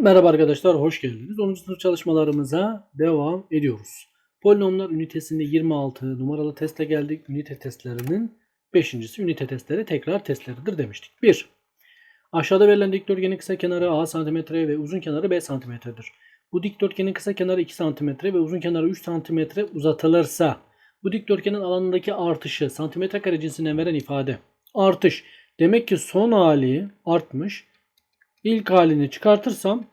Merhaba arkadaşlar, hoş geldiniz. 10. sınıf çalışmalarımıza devam ediyoruz. Polinomlar ünitesinde 26 numaralı testle geldik. Ünite testlerinin 5.si ünite testleri tekrar testleridir demiştik. 1. Aşağıda verilen dikdörtgenin kısa kenarı A cm ve uzun kenarı B cm'dir. Bu dikdörtgenin kısa kenarı 2 cm ve uzun kenarı 3 cm uzatılırsa bu dikdörtgenin alanındaki artışı santimetre kare cinsinden veren ifade. Artış. Demek ki son hali artmış. İlk halini çıkartırsam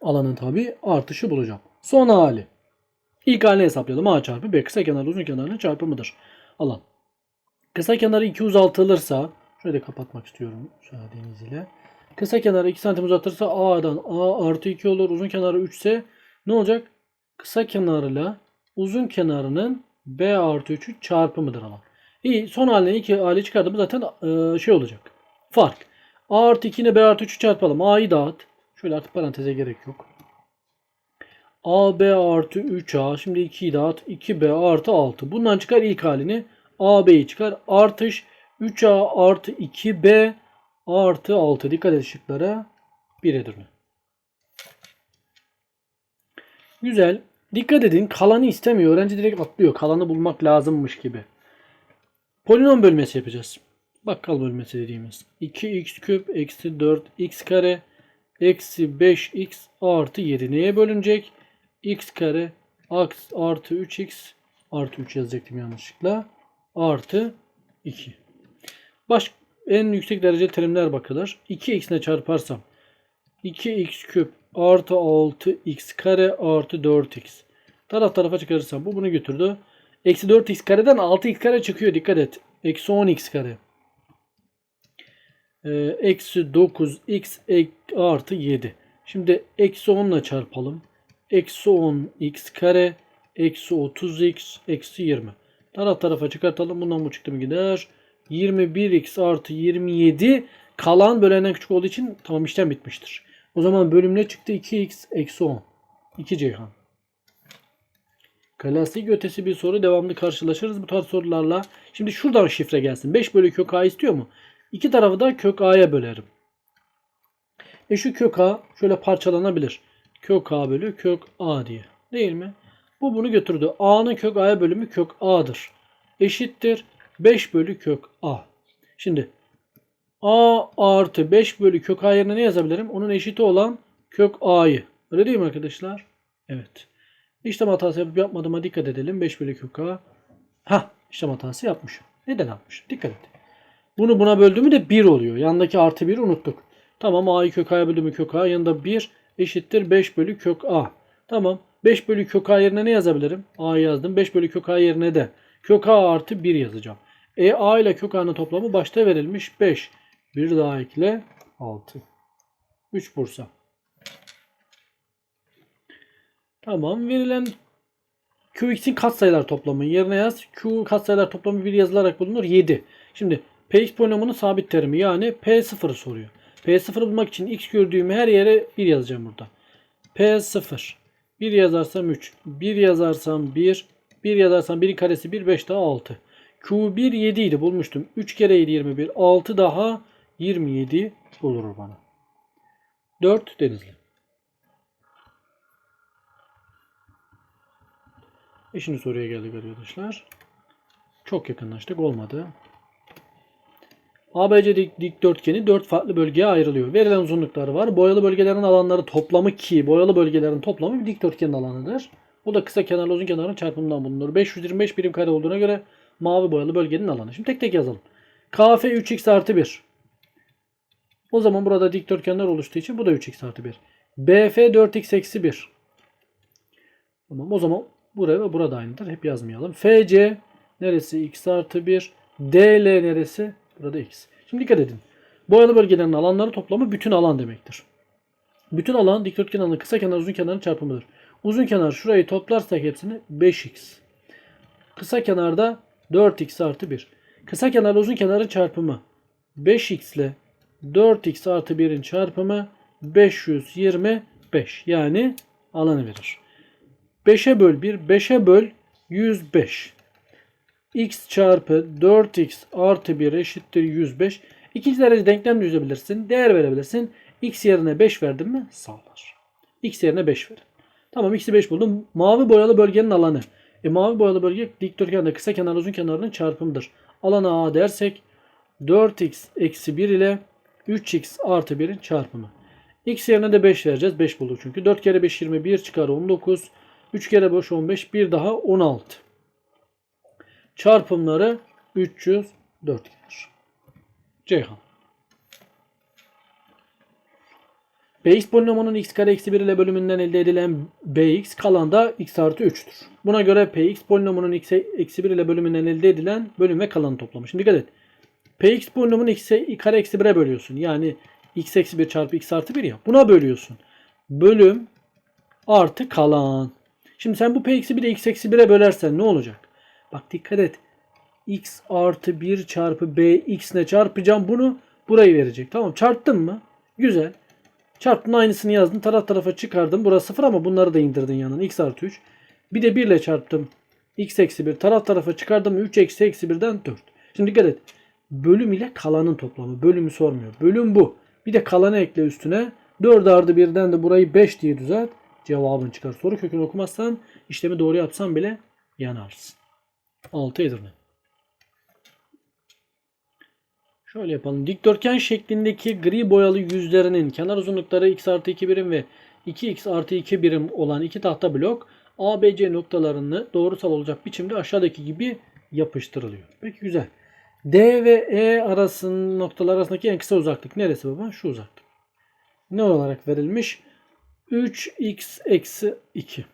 alanın tabi artışı bulacağım. Son hali. İlk halini hesaplayalım. A çarpı B kısa kenar uzun kenarının çarpımıdır. Alan. Kısa kenarı 2 uzatılırsa şöyle kapatmak istiyorum müsaadeniz ile. Kısa kenarı 2 santim uzatırsa A'dan A artı 2 olur. Uzun kenarı 3 ise ne olacak? Kısa kenarıyla uzun kenarının B artı 3'ü çarpımıdır alan. İyi son haline 2 hali çıkardım zaten e, şey olacak. Fark. A artı 2 ile B artı 3'ü çarpalım. A'yı dağıt. Şöyle artık paranteze gerek yok. AB artı 3A. Şimdi 2'yi dağıt. 2B artı 6. Bundan çıkar ilk halini. AB'yi çıkar. Artış 3A artı 2B artı 6. Dikkat et şıklara. 1 edirme. Güzel. Dikkat edin. Kalanı istemiyor. Öğrenci direkt atlıyor. Kalanı bulmak lazımmış gibi. Polinom bölmesi yapacağız. Bakkal bölmesi dediğimiz. 2x küp eksi 4x kare eksi 5x artı 7 neye bölünecek? x kare artı 3x artı 3 yazacaktım yanlışlıkla. Artı 2. Baş, en yüksek derece terimler bakılır. 2x ile çarparsam 2x küp artı 6x kare artı 4x. Taraf tarafa çıkarırsam bu bunu götürdü. Eksi 4x kareden 6x kare çıkıyor. Dikkat et. Eksi 10x kare. Ee, eksi 9x ek, artı 7. Şimdi eksi 10 ile çarpalım. Eksi 10x kare eksi 30x eksi 20. Taraf tarafa çıkartalım. Bundan bu çıktı mı gider. 21x artı 27 kalan bölenden küçük olduğu için tamam işlem bitmiştir. O zaman bölüm ne çıktı? 2x eksi 10. 2 Ceyhan. Klasik ötesi bir soru devamlı karşılaşırız bu tarz sorularla. Şimdi şuradan şifre gelsin. 5 bölü kök a istiyor mu? İki tarafı da kök a'ya bölerim. E şu kök a şöyle parçalanabilir. Kök a bölü kök a diye. Değil mi? Bu bunu götürdü. a'nın kök a'ya bölümü kök a'dır. Eşittir 5 bölü kök a. Şimdi a artı 5 bölü kök a yerine ne yazabilirim? Onun eşiti olan kök a'yı. Öyle değil mi arkadaşlar? Evet. İşlem hatası yapıp yapmadığıma dikkat edelim. 5 bölü kök a. Ha, işlem hatası yapmışım. Neden yapmışım? Dikkat et. Bunu buna böldüğümü de 1 oluyor. Yandaki artı 1'i unuttuk. Tamam a'yı kök a'ya bölümü kök a. Yanında 1 eşittir 5 bölü kök a. Tamam. 5 bölü kök a yerine ne yazabilirim? a yazdım. 5 bölü kök a yerine de kök a artı 1 yazacağım. E a ile kök a'nın toplamı başta verilmiş 5. Bir daha ekle 6. 3 Bursa. Tamam. Verilen Qx'in katsayılar toplamı yerine yaz. Q katsayılar toplamı 1 yazılarak bulunur. 7. Şimdi Px polinomunun sabit terimi yani P0'ı soruyor. P0'ı bulmak için x gördüğüm her yere 1 yazacağım burada. P0. 1 yazarsam 3. 1 yazarsam 1. 1 yazarsam 1'in karesi 1. 5 daha 6. Q1 7 idi bulmuştum. 3 kere 7 21. 6 daha 27 bulur bana. 4 Denizli. Beşinci soruya geldik arkadaşlar. Çok yakınlaştık. Olmadı. ABC dik, dikdörtgeni 4 farklı bölgeye ayrılıyor. Verilen uzunlukları var. Boyalı bölgelerin alanları toplamı ki boyalı bölgelerin toplamı bir dikdörtgenin alanıdır. Bu da kısa kenarla uzun kenarın çarpımından bulunur. 525 birim kare olduğuna göre mavi boyalı bölgenin alanı. Şimdi tek tek yazalım. KF 3x artı 1. O zaman burada dikdörtgenler oluştuğu için bu da 3x artı 1. BF 4x eksi 1. Tamam o zaman buraya ve burada aynıdır. Hep yazmayalım. FC neresi? x artı 1. DL neresi? Burada x. Şimdi dikkat edin. Boyalı bölgelerin alanları toplamı bütün alan demektir. Bütün alan dikdörtgen alanı kısa kenar uzun kenarın çarpımıdır. Uzun kenar şurayı toplarsak hepsini 5x. Kısa kenarda 4x artı 1. Kısa kenar uzun kenarın çarpımı 5x ile 4x artı 1'in çarpımı 525. Yani alanı verir. 5'e böl 1, 5'e böl 105 x çarpı 4x artı 1 eşittir 105. İkinci derece denklem düzebilirsin. Değer verebilirsin. X yerine 5 verdim mi? Sağlar. X yerine 5 verin. Tamam x'i 5 buldum. Mavi boyalı bölgenin alanı. E mavi boyalı bölge dikdörtgende kısa kenar uzun kenarının çarpımıdır. Alana A dersek 4x eksi 1 ile 3x artı 1'in çarpımı. X yerine de 5 vereceğiz. 5 bulduk çünkü. 4 kere 5 21 çıkar 19. 3 kere 5 15. Bir daha 16. Çarpımları 304 gelir. Ceyhan. Bx polinomunun x kare eksi 1 ile bölümünden elde edilen bx kalan da x artı 3'tür. Buna göre px polinomunun x eksi 1 ile bölümünden elde edilen bölüm ve kalanı toplamı. Şimdi dikkat et. px polinomunu x kare eksi 1'e bölüyorsun. Yani x eksi 1 çarpı x artı 1 ya. Buna bölüyorsun. Bölüm artı kalan. Şimdi sen bu p eksi 1'i x eksi 1'e bölersen ne olacak? Bak dikkat et. x artı 1 çarpı b x ne çarpacağım bunu burayı verecek. Tamam çarptın mı? Güzel. Çarptın aynısını yazdın. Taraf tarafa çıkardın. Burası 0 ama bunları da indirdin yanına. x artı 3. Bir de 1 ile çarptım. x eksi 1. Taraf tarafa çıkardım. 3 eksi eksi 1'den 4. Şimdi dikkat et. Bölüm ile kalanın toplamı. Bölümü sormuyor. Bölüm bu. Bir de kalanı ekle üstüne. 4 artı 1'den de burayı 5 diye düzelt. Cevabın çıkar. Soru kökünü okumazsan işlemi doğru yapsan bile yanarsın. 6 Edirne. Şöyle yapalım. Dikdörtgen şeklindeki gri boyalı yüzlerinin kenar uzunlukları x artı 2 birim ve 2x artı 2 birim olan iki tahta blok ABC noktalarını doğrusal olacak biçimde aşağıdaki gibi yapıştırılıyor. Peki güzel. D ve E arasının noktalar arasındaki en kısa uzaklık neresi baba? Şu uzaklık. Ne olarak verilmiş? 3x eksi 2.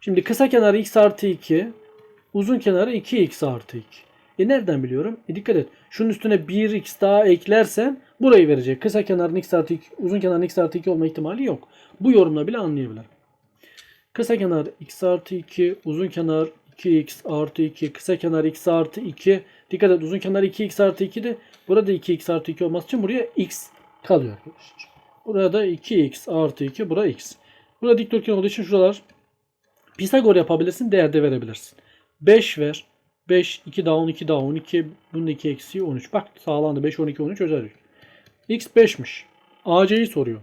Şimdi kısa kenarı x artı 2, uzun kenarı 2x artı 2. E nereden biliyorum? E dikkat et. Şunun üstüne 1x daha eklersen burayı verecek. Kısa kenarın x artı 2, uzun kenarın x artı 2 olma ihtimali yok. Bu yorumla bile anlayabilirim. Kısa kenar x artı 2, uzun kenar 2x artı 2, kısa kenar x artı 2. Dikkat et uzun kenar 2x artı 2 de burada 2x artı 2 olması için buraya x kalıyor arkadaşlar. Burada 2x artı 2, bura x. Burada dikdörtgen olduğu için şuralar Pisagor yapabilirsin, değer de verebilirsin. 5 ver. 5, 2 daha 10, 2 daha 12. Bunun 2 eksiği 13. Bak sağlandı. 5, 12, 13 özel. X 5'miş. AC'yi soruyor.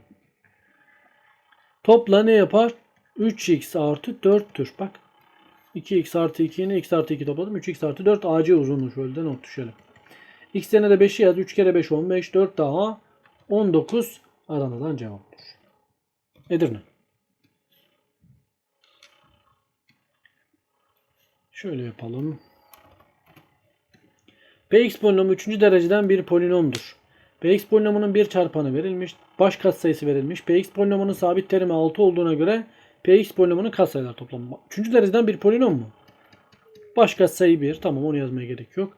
Topla ne yapar? 3x artı 4'tür. Bak. 2x artı 2 yine x artı 2 topladım. 3x artı 4 AC uzunluğu şöyle de not düşelim. X yerine de 5'i yaz. 3 kere 5 15. 4 daha 19 Adana'dan cevaptır. Edirne. Şöyle yapalım. Px polinomu 3. dereceden bir polinomdur. Px polinomunun bir çarpanı verilmiş. Baş katsayısı verilmiş. Px polinomunun sabit terimi 6 olduğuna göre Px polinomunun katsayılar toplamı. 3. dereceden bir polinom mu? Baş katsayı 1. Tamam onu yazmaya gerek yok.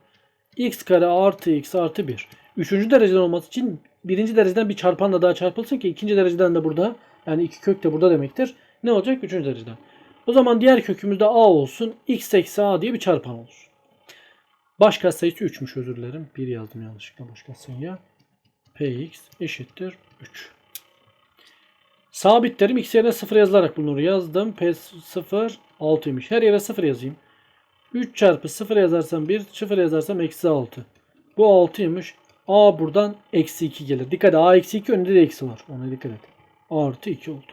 x kare artı x artı 1. 3. dereceden olması için birinci dereceden bir çarpanla daha çarpılsın ki ikinci dereceden de burada. Yani iki kök de burada demektir. Ne olacak? Üçüncü dereceden. O zaman diğer kökümüzde a olsun. x eksi a diye bir çarpan olsun. Baş katsayısı 3'müş özür dilerim. 1 yazdım yanlışlıkla baş katsayıya. px eşittir 3. Sabitlerim x yerine 0 yazılarak bulunur. Yazdım. P0 6'ymış. Her yere 0 yazayım. 3 çarpı 0 yazarsam 1, 0 yazarsam eksi 6. Bu 6'ymış. A buradan eksi 2 gelir. Dikkat. A eksi 2 önünde de eksi var. Ona dikkat et. Artı 2 oldu.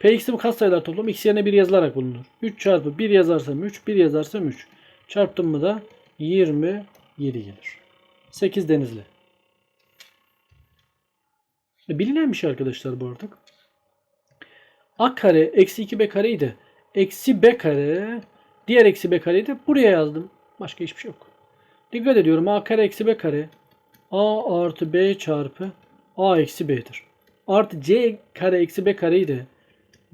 Px'in katsayılar toplamı x yerine 1 yazılarak bulunur. 3 çarpı 1 yazarsam 3, 1 yazarsam 3. Çarptım mı da 27 gelir. 8 denizli. E, bilinen bir şey arkadaşlar bu artık. A kare eksi 2b kareyi de eksi b kare diğer eksi b kareyi de buraya yazdım. Başka hiçbir şey yok. Dikkat ediyorum. A kare eksi b kare a artı b çarpı a eksi b'dir. Artı c kare eksi b kareyi de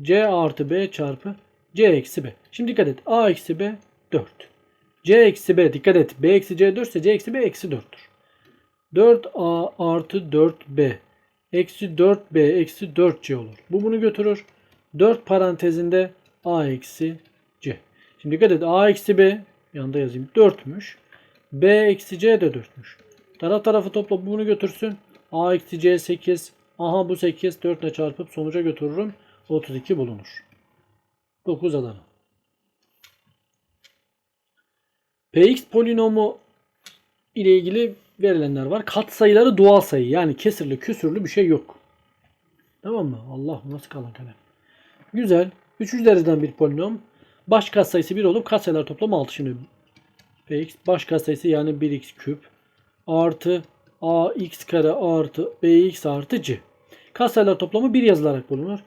c artı b çarpı c eksi b. Şimdi dikkat et. a eksi b 4. c eksi b dikkat et. b eksi c 4 ise c eksi b eksi 4'tür. 4a artı 4b eksi 4b eksi 4c olur. Bu bunu götürür. 4 parantezinde a eksi c. Şimdi dikkat et. a eksi b yanında yazayım 4'müş. b eksi c de 4'müş. Taraf tarafı topla bunu götürsün. a eksi c 8. Aha bu 8 4 ile çarpıp sonuca götürürüm. 32 bulunur. 9 Adana. Px polinomu ile ilgili verilenler var. Katsayıları doğal sayı. Yani kesirli küsürlü bir şey yok. Tamam mı? Allah nasıl kalın kalem. Güzel. Üçüncü dereceden bir polinom. Baş katsayısı 1 olup katsayılar toplamı 6. Şimdi px baş katsayısı yani 1x küp artı ax kare artı bx artı c. Katsayılar toplamı 1 yazılarak bulunur.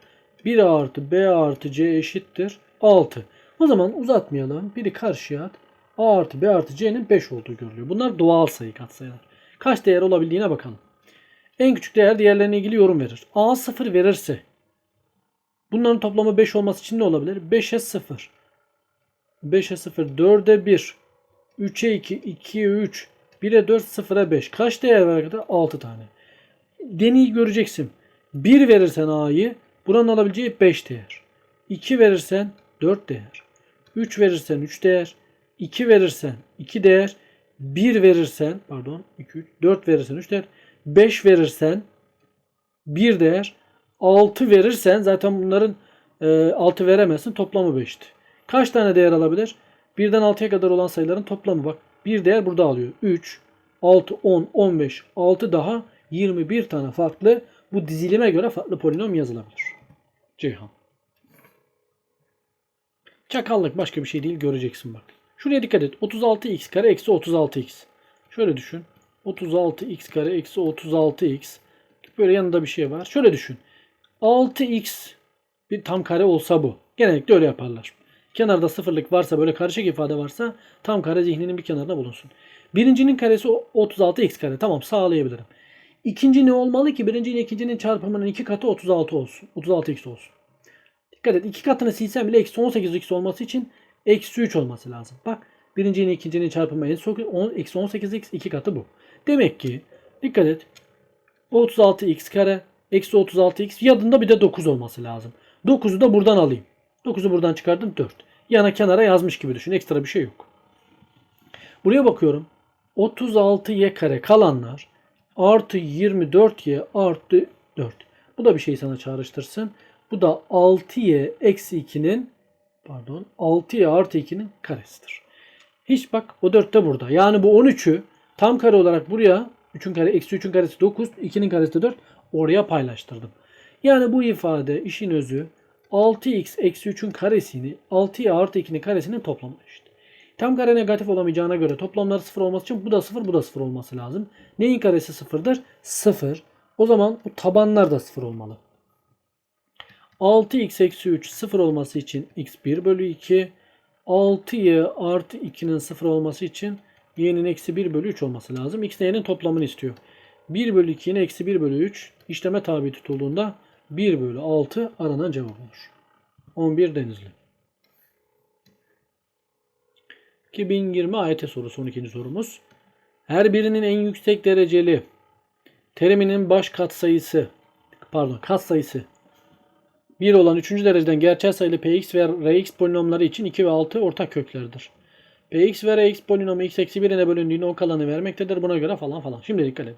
1 artı b artı c eşittir 6. O zaman uzatmayalım. Biri karşıya at. a artı b artı c'nin 5 olduğu görülüyor. Bunlar doğal sayı katsayılar. Kaç değer olabildiğine bakalım. En küçük değer diğerlerine ilgili yorum verir. A 0 verirse bunların toplamı 5 olması için ne olabilir? 5'e 0. 5'e 0, 4'e 1, 3'e 2, 2'ye 3, 1'e 4, 0'a 5. Kaç değer var arkadaşlar? 6 tane. Deneyi göreceksin. 1 verirsen A'yı buranın alabileceği 5 değer. 2 verirsen 4 değer. 3 verirsen 3 değer. 2 verirsen 2 değer. 1 verirsen pardon 2 3 4 verirsen 3 değer. 5 verirsen 1 değer. 6 verirsen zaten bunların e, 6 veremezsin. Toplamı 5'ti. Kaç tane değer alabilir? 1'den 6'ya kadar olan sayıların toplamı bak. Bir değer burada alıyor. 3, 6, 10, 15, 6 daha 21 tane farklı bu dizilime göre farklı polinom yazılabilir. Ceyhan. Çakallık başka bir şey değil göreceksin bak. Şuraya dikkat et. 36x kare eksi 36x. Şöyle düşün. 36x kare eksi 36x. Böyle yanında bir şey var. Şöyle düşün. 6x bir tam kare olsa bu. Genellikle öyle yaparlar. Kenarda sıfırlık varsa böyle karışık ifade varsa tam kare zihninin bir kenarına bulunsun. Birincinin karesi 36x kare. Tamam sağlayabilirim. İkinci ne olmalı ki? Birinci ikincinin çarpımının iki katı 36 olsun. 36x olsun. Dikkat et. iki katını silsem bile eksi 18x olması için eksi 3 olması lazım. Bak birinci ikincinin çarpımı eksi 18x iki katı bu. Demek ki dikkat et. 36x kare eksi 36x yanında bir de 9 olması lazım. 9'u da buradan alayım. 9'u buradan çıkardım 4. Yana kenara yazmış gibi düşün. Ekstra bir şey yok. Buraya bakıyorum. 36y kare kalanlar artı 24y artı 4. Bu da bir şey sana çağrıştırsın. Bu da 6y eksi 2'nin pardon 6y artı 2'nin karesidir. Hiç bak o 4 de burada. Yani bu 13'ü tam kare olarak buraya 3'ün kare eksi 3'ün karesi 9 2'nin karesi de 4 oraya paylaştırdım. Yani bu ifade işin özü 6x eksi 3'ün karesini 6y artı 2'nin karesinin toplamı işte. Tam kare negatif olamayacağına göre toplamları 0 olması için bu da 0 bu da 0 olması lazım. Neyin karesi 0'dır? 0. O zaman bu tabanlar da 0 olmalı. 6x eksi 3 0 olması için x 1 bölü 2. 6y artı 2'nin 0 olması için y'nin eksi 1 bölü 3 olması lazım. x ile y'nin toplamını istiyor. 1 bölü 2'nin eksi 1 bölü 3 işleme tabi tutulduğunda 1 bölü 6 aranan cevap olur. 11 Denizli. 2020 AYT sorusu 12. sorumuz. Her birinin en yüksek dereceli teriminin baş katsayısı pardon katsayısı 1 olan 3. dereceden gerçel sayılı px ve rx polinomları için 2 ve 6 ortak köklerdir. px ve rx polinomu x eksi 1'ine bölündüğünde o kalanı vermektedir. Buna göre falan falan. Şimdi dikkat edin.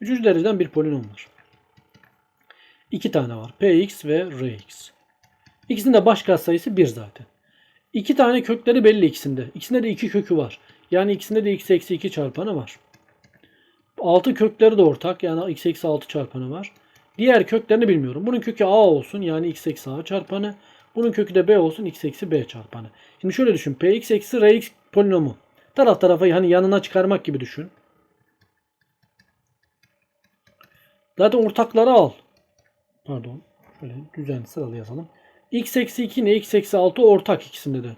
3. dereceden bir polinom var. 2 tane var. px ve rx. İkisinin de baş katsayısı 1 zaten. 2 tane kökleri belli ikisinde. İkisinde de 2 kökü var. Yani ikisinde de x eksi 2 çarpanı var. 6 kökleri de ortak. Yani x eksi 6 çarpanı var. Diğer köklerini bilmiyorum. Bunun kökü a olsun. Yani x eksi a çarpanı. Bunun kökü de b olsun. x eksi b çarpanı. Şimdi şöyle düşün. px eksi rx polinomu. Taraf tarafa hani yanına çıkarmak gibi düşün. Zaten ortakları al. Pardon. Şöyle düzenli sıralı yazalım. X eksi 2 ne? x eksi 6 ortak ikisinde de.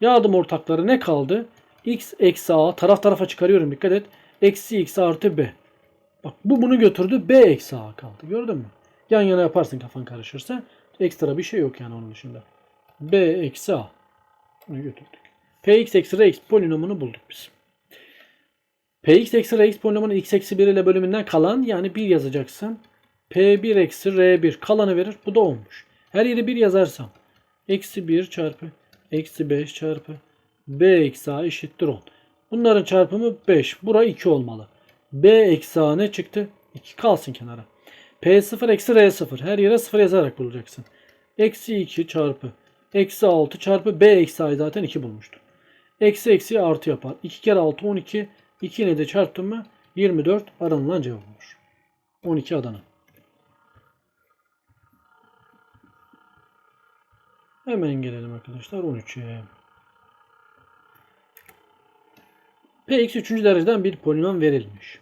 Yağdım ortakları ne kaldı? x eksi a taraf tarafa çıkarıyorum dikkat et. Eksi x artı b. Bak bu bunu götürdü b eksi a kaldı. Gördün mü? Yan yana yaparsın kafan karışırsa. Ekstra bir şey yok yani onun dışında. b eksi a. Bunu götürdük. px eksi rx polinomunu bulduk biz. px eksi rx polinomunun x eksi 1 ile bölümünden kalan yani 1 yazacaksın. P1 eksi R1 kalanı verir. Bu da olmuş. Her yeri 1 yazarsam. Eksi 1 çarpı. Eksi 5 çarpı. B eksi A eşittir 10. Bunların çarpımı 5. Bura 2 olmalı. B eksi A ne çıktı? 2 kalsın kenara. P0 eksi R0. Her yere 0 yazarak bulacaksın. Eksi 2 çarpı. Eksi 6 çarpı B eksi A'yı zaten 2 bulmuştu. Eksi eksi artı yapar. 2 kere 6 12. 2 ile de çarptım mı 24 aranılan cevap olur. 12 Adana. Hemen gelelim arkadaşlar 13'e. Px 3. dereceden bir polinom verilmiş.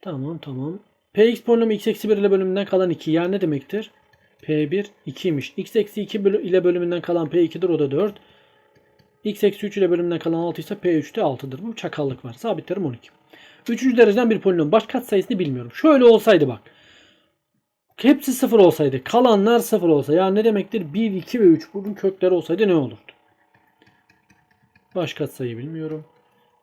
Tamam tamam. Px polinomu x eksi 1 ile bölümünden kalan 2 yani ne demektir? P1 2'ymiş. x eksi 2 bölü- ile bölümünden kalan P2'dir o da 4. x eksi 3 ile bölümünden kalan 6 ise P3 de 6'dır. Bu çakallık var. Sabitlerim 12. Üçüncü dereceden bir polinom. Baş katsayısını bilmiyorum. Şöyle olsaydı bak. Hepsi sıfır olsaydı. Kalanlar sıfır olsa. Yani ne demektir? 1, 2 ve 3. Bunun kökleri olsaydı ne olurdu? Baş katsayı bilmiyorum.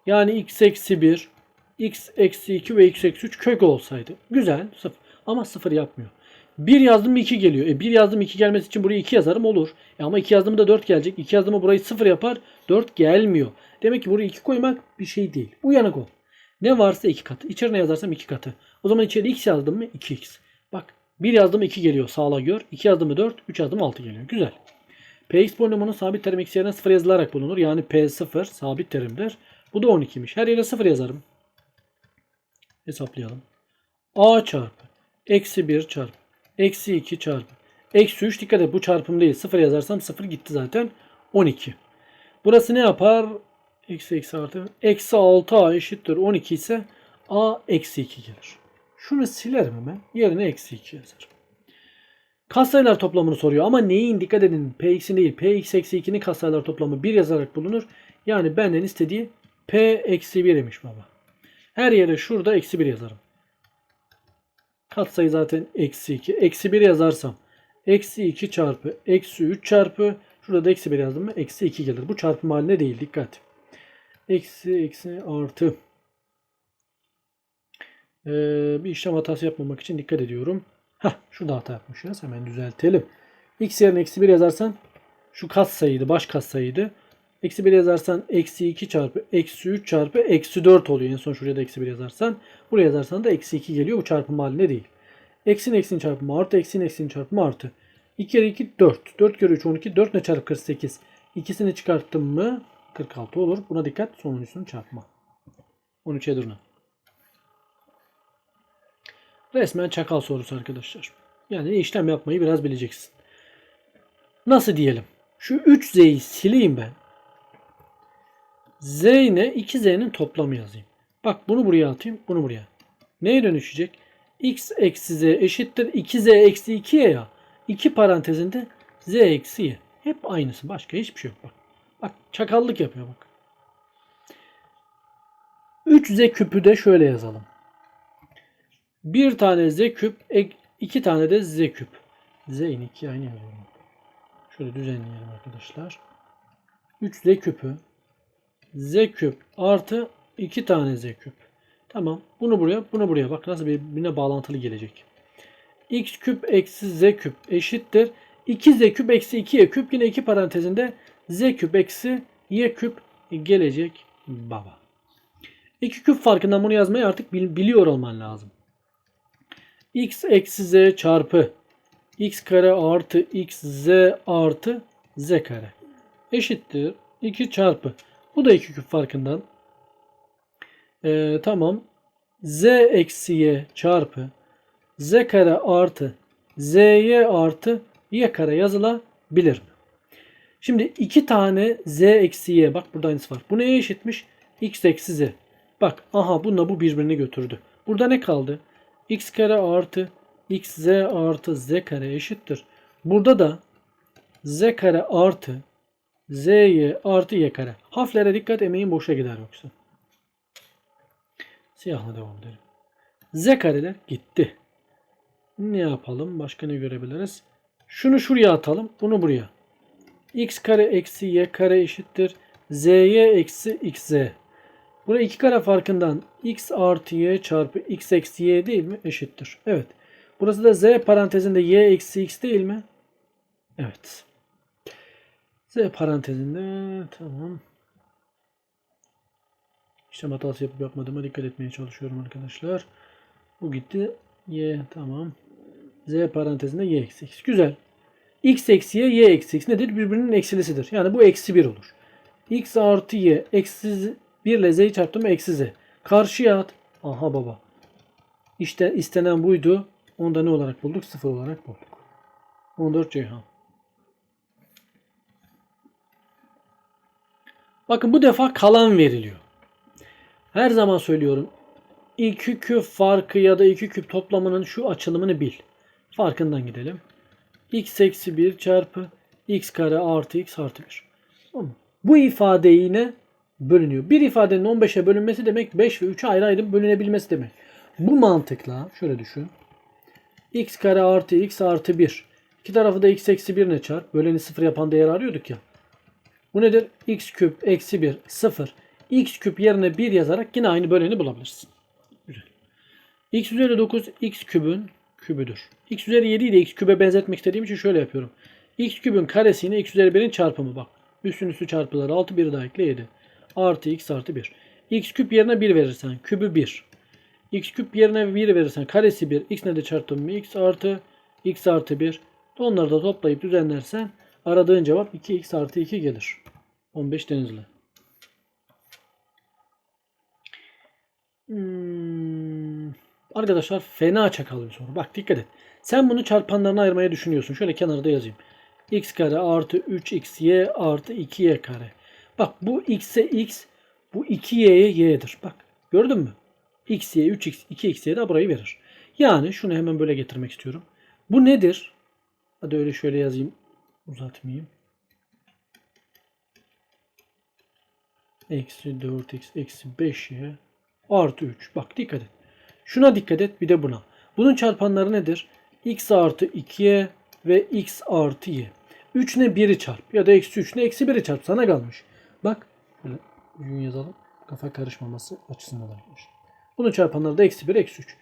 Yani x eksi 1, x eksi 2 ve x eksi 3 kök olsaydı. Güzel. Sıfır. Ama sıfır yapmıyor. 1 yazdım mı 2 geliyor. E 1 yazdım 2 gelmesi için buraya 2 yazarım olur. E ama 2 yazdım da 4 gelecek. 2 yazdım burayı 0 yapar. 4 gelmiyor. Demek ki buraya 2 koymak bir şey değil. Uyanık ol. Ne varsa 2 katı. İçerine yazarsam 2 katı. O zaman içeri x yazdım mı 2x. Bak 1 yazdım 2 geliyor. Sağla gör. 2 yazdım mı 4. 3 yazdım 6 geliyor. Güzel. Px polinomunun sabit terim x yerine 0 yazılarak bulunur. Yani P0 sabit terimdir. Bu da 12'miş. Her yere 0 yazarım. Hesaplayalım. A çarpı eksi 1 çarpı eksi 2 çarpı eksi 3 dikkat et bu çarpım değil. 0 yazarsam 0 gitti zaten. 12. Burası ne yapar? Eksi eksi artı. Eksi 6a eşittir 12 ise a eksi 2 gelir. Şunu silerim hemen. Yerine eksi 2 yazarım. Katsayılar toplamını soruyor ama neyin dikkat edin px'in değil px eksi 2'nin katsayılar toplamı 1 yazarak bulunur. Yani benden istediği p eksi 1 imiş baba. Her yere şurada eksi 1 yazarım. Katsayı zaten eksi 2. Eksi 1 yazarsam eksi 2 çarpı eksi 3 çarpı şurada da eksi 1 yazdım mı eksi 2 gelir. Bu çarpım haline değil dikkat. Eksi eksi artı. Ee, bir işlem hatası yapmamak için dikkat ediyorum. Hah şurada hata yapmışız. Hemen düzeltelim. X yerine eksi 1 yazarsan şu katsayıydı. Baş katsayıydı. Eksi 1 yazarsan eksi 2 çarpı eksi 3 çarpı eksi 4 oluyor. En son şuraya da eksi 1 yazarsan. Buraya yazarsan da eksi 2 geliyor. Bu çarpım halinde değil. Eksin eksin çarpımı artı eksin eksin çarpımı artı. 2 kere 2 4. 4 kere 3 12. 4 ne çarpı 48. İkisini çıkarttım mı 46 olur. Buna dikkat. Sonuncusunu çarpma. 13'e durma. Resmen çakal sorusu arkadaşlar. Yani işlem yapmayı biraz bileceksin. Nasıl diyelim? Şu 3z'yi sileyim ben. z ile 2z'nin toplamı yazayım. Bak bunu buraya atayım, bunu buraya. Neye dönüşecek? x eksi z eşittir 2z eksi 2'ye ya. 2 parantezinde z eksi y. Hep aynısı. Başka hiçbir şey yok. Bak. Bak çakallık yapıyor bak. 3z küpü de şöyle yazalım. Bir tane z küp, iki tane de z küp. Z'in iki aynı yazıyorum. Şöyle düzenleyelim arkadaşlar. 3z küpü z küp artı 2 tane z küp. Tamam. Bunu buraya, bunu buraya. Bak nasıl birbirine bağlantılı gelecek. x küp eksi z küp eşittir. 2z küp eksi 2y küp yine iki parantezinde z küp eksi y küp gelecek baba. 2 küp farkından bunu yazmayı artık bil- biliyor olman lazım. X eksi z çarpı x kare artı x z artı z kare eşittir 2 çarpı bu da 2 küp farkından Ee, tamam z eksi y çarpı z kare artı zy artı y kare yazılabilir? Şimdi iki tane z eksi y bak burada aynısı var. Bu neye eşitmiş? x eksi z. Bak aha bununla bu birbirini götürdü. Burada ne kaldı? X kare artı xz artı z kare eşittir. Burada da z kare artı zy artı y kare. Harflere dikkat emeğin boşa gider yoksa. Siyahla devam edelim. Z kareler gitti. Ne yapalım? Başka ne görebiliriz? Şunu şuraya atalım. Bunu buraya. x kare eksi y kare eşittir. zy eksi xz. Buraya iki kare farkından x artı y çarpı x eksi y değil mi? Eşittir. Evet. Burası da z parantezinde y eksi x değil mi? Evet. Z parantezinde tamam. İşlem hatası yapıp yapmadığıma dikkat etmeye çalışıyorum arkadaşlar. Bu gitti. Y tamam. Z parantezinde y eksi x. Güzel. x eksi y, y eksi x nedir? Birbirinin eksilisidir. Yani bu eksi 1 olur. x artı y eksi 1 ile z'yi çarptım eksi z. Karşıya at. Aha baba. İşte istenen buydu. Onu da ne olarak bulduk? 0 olarak bulduk. 14 Ceyhan. Bakın bu defa kalan veriliyor. Her zaman söylüyorum. 2 küp farkı ya da 2 küp toplamının şu açılımını bil. Farkından gidelim. x eksi 1 çarpı x kare artı x artı 1. Bu ifadeyi yine bölünüyor. Bir ifadenin 15'e bölünmesi demek 5 ve 3'e ayrı ayrı bölünebilmesi demek. Bu mantıkla şöyle düşün. x kare artı x artı 1. İki tarafı da x eksi 1 ne çarp? Böleni 0 yapan değer arıyorduk ya. Bu nedir? x küp eksi 1 0. x küp yerine 1 yazarak yine aynı böleni bulabilirsin. X üzeri 9 x kübün kübüdür. x üzeri 7'yi de x kübe benzetmek istediğim için şöyle yapıyorum. x kübün karesi yine x üzeri 1'in çarpımı bak. Üstün üstü çarpıları 6 1 daha ekle 7. Artı x artı 1. x küp yerine 1 verirsen kübü 1. x küp yerine 1 verirsen karesi 1. x ne de çarptım x artı x artı 1. Onları da toplayıp düzenlersen aradığın cevap 2x artı 2 gelir. 15 denizli. Hmm, Arkadaşlar fena çakallı bir soru. Bak dikkat et. Sen bunu çarpanlarına ayırmayı düşünüyorsun. Şöyle kenarda yazayım. x kare artı 3xy artı 2y kare. Bak bu x'e x, bu 2y'ye y'dir. Bak gördün mü? xy, 3x, 2xy de burayı verir. Yani şunu hemen böyle getirmek istiyorum. Bu nedir? Hadi öyle şöyle yazayım. Uzatmayayım. Eksi 4x eksi 5y artı 3. Bak dikkat et. Şuna dikkat et bir de buna. Bunun çarpanları nedir? x artı 2y ve x artı y. 3 ne 1'i çarp ya da eksi 3 ne eksi 1'i çarp sana kalmış. Bak böyle düzgün yazalım. Kafa karışmaması açısından arkadaşlar. Bunun çarpanları da eksi 1 eksi 3.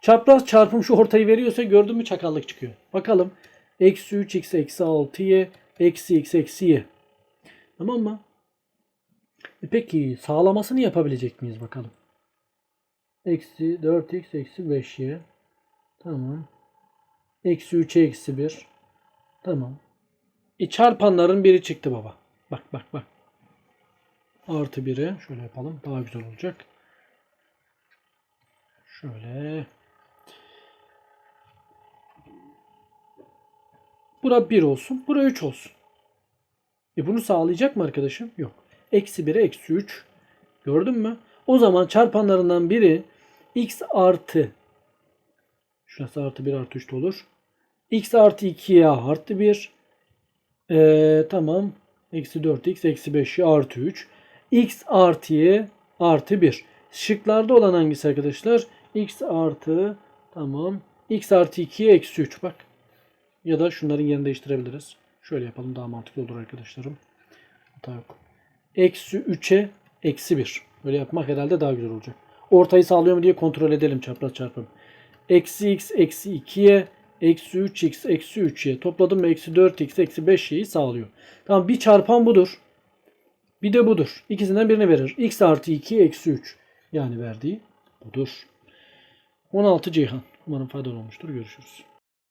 Çapraz çarpım şu ortayı veriyorsa gördün mü çakallık çıkıyor. Bakalım. Eksi 3x eksi 6y eksi x eksi y. Tamam mı? E peki sağlamasını yapabilecek miyiz bakalım. Eksi 4x eksi 5y. Tamam. Eksi 3'e eksi 1. Tamam. E çarpanların biri çıktı baba. Bak bak bak. Artı 1'e şöyle yapalım. Daha güzel olacak. Şöyle. Bura 1 olsun. Bura 3 olsun. E bunu sağlayacak mı arkadaşım? Yok. Eksi 1'e eksi 3. Gördün mü? O zaman çarpanlarından biri x artı şurası artı 1 artı 3 de olur. x artı 2'ye artı 1. Ee, tamam. Eksi 4x eksi 5'ye artı 3. x artı y artı 1. Şıklarda olan hangisi arkadaşlar? x artı tamam. x artı 2'ye eksi 3 bak. Ya da şunların yerini değiştirebiliriz. Şöyle yapalım daha mantıklı olur arkadaşlarım. Hata yok. Eksi 3'e eksi 1. Böyle yapmak herhalde daha güzel olacak. Ortayı sağlıyor mu diye kontrol edelim çapraz çarpım. Eksi x eksi 2'ye eksi 3x eksi 3y topladım mı eksi 4x eksi 5y'yi sağlıyor. Tamam bir çarpan budur. Bir de budur. İkisinden birini verir. x artı 2 eksi 3. Yani verdiği budur. 16 Ceyhan. Umarım faydalı olmuştur. Görüşürüz.